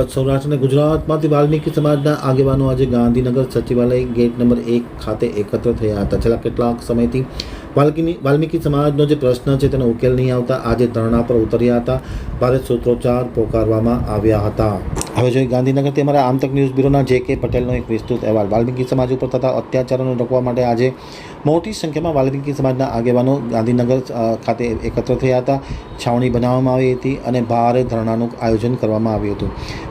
કચ્છ સૌરાષ્ટ્ર અને ગુજરાતમાંથી વાલ્મીકી સમાજના આગેવાનો આજે ગાંધીનગર સચિવાલય ગેટ નંબર એક ખાતે એકત્ર થયા હતા. છેલ્લા કેટલાક સમયથી વાલ્મીકી વાલ્મીકી સમાજનો જે પ્રશ્ન છે તેનો ઉકેલ નહીં આવતા આજે ધરણા પર ઉતર્યા હતા. ભારે સૂત્રોચ્ચાર પોકારવામાં આવ્યા હતા. હવે જોઈએ ગાંધીનગરથી અમારા આમતક ન્યૂઝ બ્યુરોના જે કે પટેલનો એક વિસ્તૃત અહેવાલ. વાલ્મીકી સમાજ ઉપર થતા અત્યાચારોને રોકવા માટે આજે મોટી સંખ્યામાં વાલ્મીકી સમાજના આગેવાનો ગાંધીનગર ખાતે એકત્ર થયા હતા. છાવણી બનાવવામાં આવી હતી અને ભારે ધરણાનું આયોજન કરવામાં આવ્યું હતું.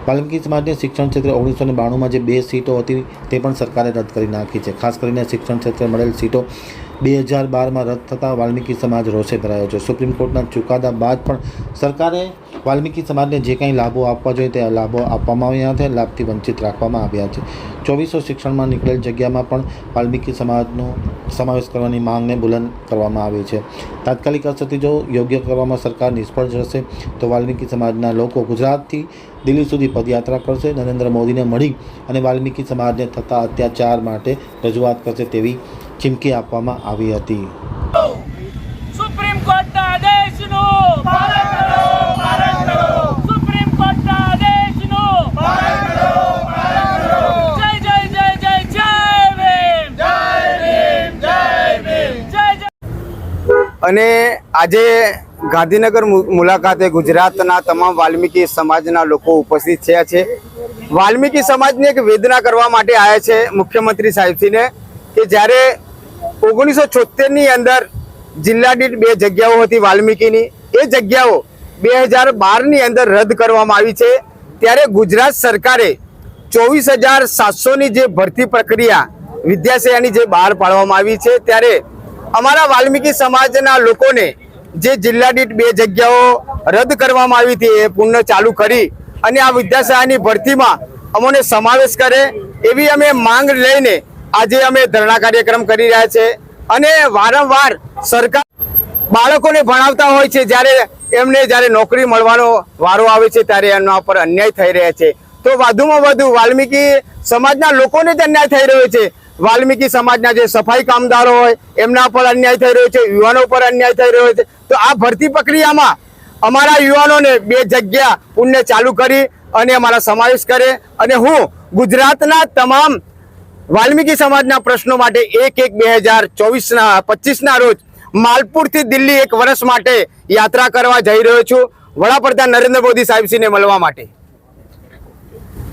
વાલ્મીકી સમાજને શિક્ષણ ક્ષેત્રે ઓગણીસો ને બાણુંમાં જે બે સીટો હતી તે પણ સરકારે રદ કરી નાખી છે. ખાસ કરીને શિક્ષણ ક્ષેત્રે મળેલ સીટો બે હજાર બારમાં રદ થતાં વાલ્મીકી સમાજ રોષે ભરાયો છે. સુપ્રીમ કોર્ટના ચુકાદા બાદ પણ સરકારે વાલ્મીકી સમાજને જે કંઈ લાભો આપવા જોઈએ તે લાભો આપવામાં આવ્યા હતા લાભથી વંચિત રાખવામાં આવ્યા છે. ચોવીસો શિક્ષણમાં નીકળેલ જગ્યામાં પણ વાલ્મીકી સમાજનો સમાવેશ કરવાની માંગને બુલંદ કરવામાં આવી છે. તાત્કાલિક અસરથી જો યોગ્ય કરવામાં સરકાર નિષ્ફળ જશે, તો વાલ્મીકી સમાજના લોકો ગુજરાતથી દિલ્હી સુધી પદયાત્રા કરશે, નરેન્દ્ર મોદીને મળી અને વાલ્મીકી સમાજને થતા અત્યાચાર માટે રજૂઆત કરશે તેવી ચીમકી આપવામાં આવી હતી. સુપ્રીમ કોર્ટના આદેશનો અને આજે ગાંધીનગર મુલાકાતે ગુજરાતના તમામ વાલ્મીકી સમાજના લોકો ઉપસ્થિત થયા છે. વાલ્મીકી સમાજની એક વેદના કરવા માટે આવ્યા છે મુખ્યમંત્રી સાહેબજીને કે જ્યારે ઓગણીસો છોતેરની અંદર જિલ્લા દીઠ બે જગ્યાઓ હતી વાલ્મીકીની, એ જગ્યાઓ બે હજાર બારની અંદર રદ કરવામાં આવી છે. ત્યારે ગુજરાત સરકારે ચોવીસ હજાર સાતસોની જે ભરતી પ્રક્રિયા વિદ્યાશયાની જે બહાર પાડવામાં આવી છે, ત્યારે અમારા વાલ્મીકી સમાજના લોકોને જે જિલ્લા દીઠ બે જગ્યાઓ રદ કરવામાં આવી હતી એ પુનઃ ચાલુ કરી અને આ વિદ્યાશાળાની ભરતીમાં અમોને સમાવેશ કરે એવી અમે માંગ લઈને આજે અમે ધરણા કાર્યક્રમ કરી રહ્યા છે. અને વારંવાર સરકાર બાળકોને ભણાવતા હોય છે, જ્યારે એમને જ્યારે નોકરી મળવાનો વારો આવે છે, ત્યારે એમના પર અન્યાય થઈ રહ્યા છે. તો વધુમાં વધુ વાલ્મીકી સમાજના લોકોને જ અન્યાય થઈ રહ્યો છે. વાલ્મીકી સમાજના જે સફાઈ કામદારો હોય, એમના પર અન્યાય થઈ રહ્યો છે, યુવાનો પર અન્યાય થઈ રહ્યો છે. તો આ ભરતી પ્રક્રિયામાં અમારા યુવાનોને બે જગ્યા પુણ્ય ચાલુ કરી અને અમારા સમાવેશ કરે અને હું ગુજરાતના તમામ વાલ્મીકી સમાજના પ્રશ્નો માટે એક એક બે હજાર ચોવીસના, પચીસના રોજ માલપુરથી દિલ્હી એક વર્ષ માટે યાત્રા કરવા જઈ રહ્યો છું. વડાપ્રધાન નરેન્દ્ર મોદી સાહેબશ્રીને મળવા માટે.